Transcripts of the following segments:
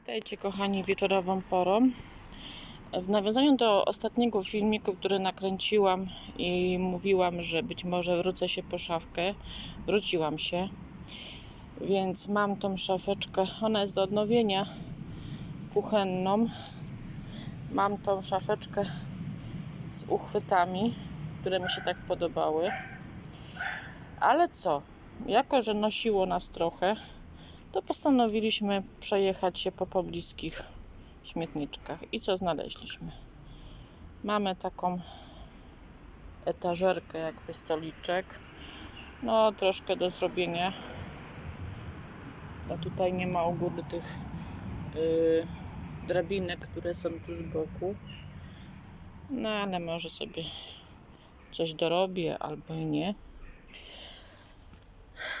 Witajcie kochani wieczorową porą. W nawiązaniu do ostatniego filmiku, który nakręciłam i mówiłam, że być może wrócę się po szafkę, wróciłam się. Więc mam tą szafeczkę, ona jest do odnowienia kuchenną. Mam tą szafeczkę z uchwytami, które mi się tak podobały. Ale co? Jako, że nosiło nas trochę, to postanowiliśmy przejechać się po pobliskich śmietniczkach. I co znaleźliśmy? Mamy taką etażerkę, jakby stoliczek. No, troszkę do zrobienia. Bo tutaj nie ma u góry tych yy, drabinek, które są tu z boku. No, ale może sobie coś dorobię albo i nie.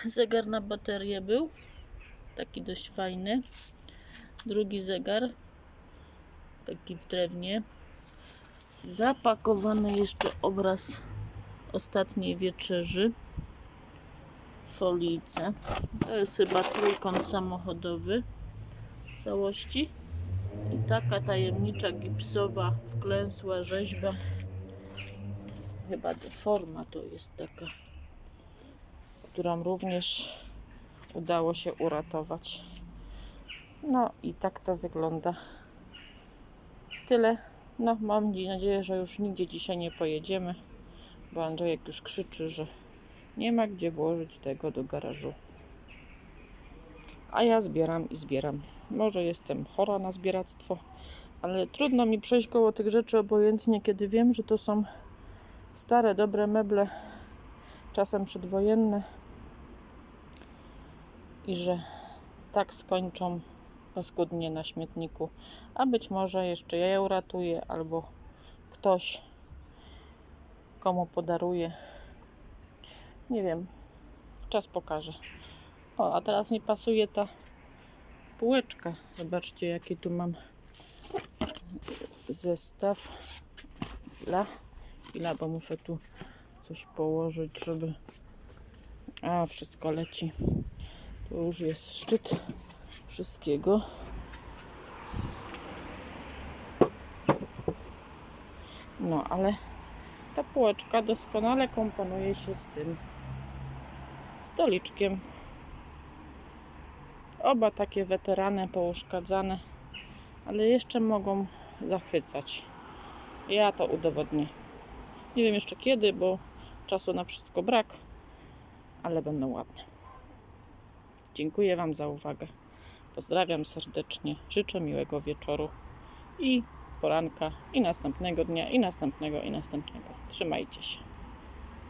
Zegar na baterię był taki dość fajny. Drugi zegar, taki w drewnie. Zapakowany jeszcze obraz ostatniej wieczerzy folijce. To jest chyba trójkąt samochodowy w całości. I taka tajemnicza gipsowa wklęsła rzeźba. Chyba forma to jest taka, którą również udało się uratować. No i tak to wygląda. Tyle. No, mam dzi- nadzieję, że już nigdzie dzisiaj nie pojedziemy, bo Andrzejek już krzyczy, że nie ma gdzie włożyć tego do garażu. A ja zbieram i zbieram. Może jestem chora na zbieractwo, ale trudno mi przejść koło tych rzeczy obojętnie, kiedy wiem, że to są stare, dobre meble, czasem przedwojenne i że tak skończą paskudnie na śmietniku. A być może jeszcze ja je uratuję, albo ktoś komu podaruję. Nie wiem. Czas pokaże. O, a teraz mi pasuje ta półeczka. Zobaczcie, jaki tu mam zestaw. Chwila. Chwila, bo muszę tu coś położyć, żeby... A, wszystko leci. To już jest szczyt wszystkiego. No, ale ta półeczka doskonale komponuje się z tym stoliczkiem. Oba takie weterany pouszkadzane, ale jeszcze mogą zachwycać. Ja to udowodnię. Nie wiem jeszcze kiedy, bo czasu na wszystko brak, ale będą ładne. Dziękuję Wam za uwagę. Pozdrawiam serdecznie. Życzę miłego wieczoru i poranka, i następnego dnia, i następnego, i następnego. Trzymajcie się.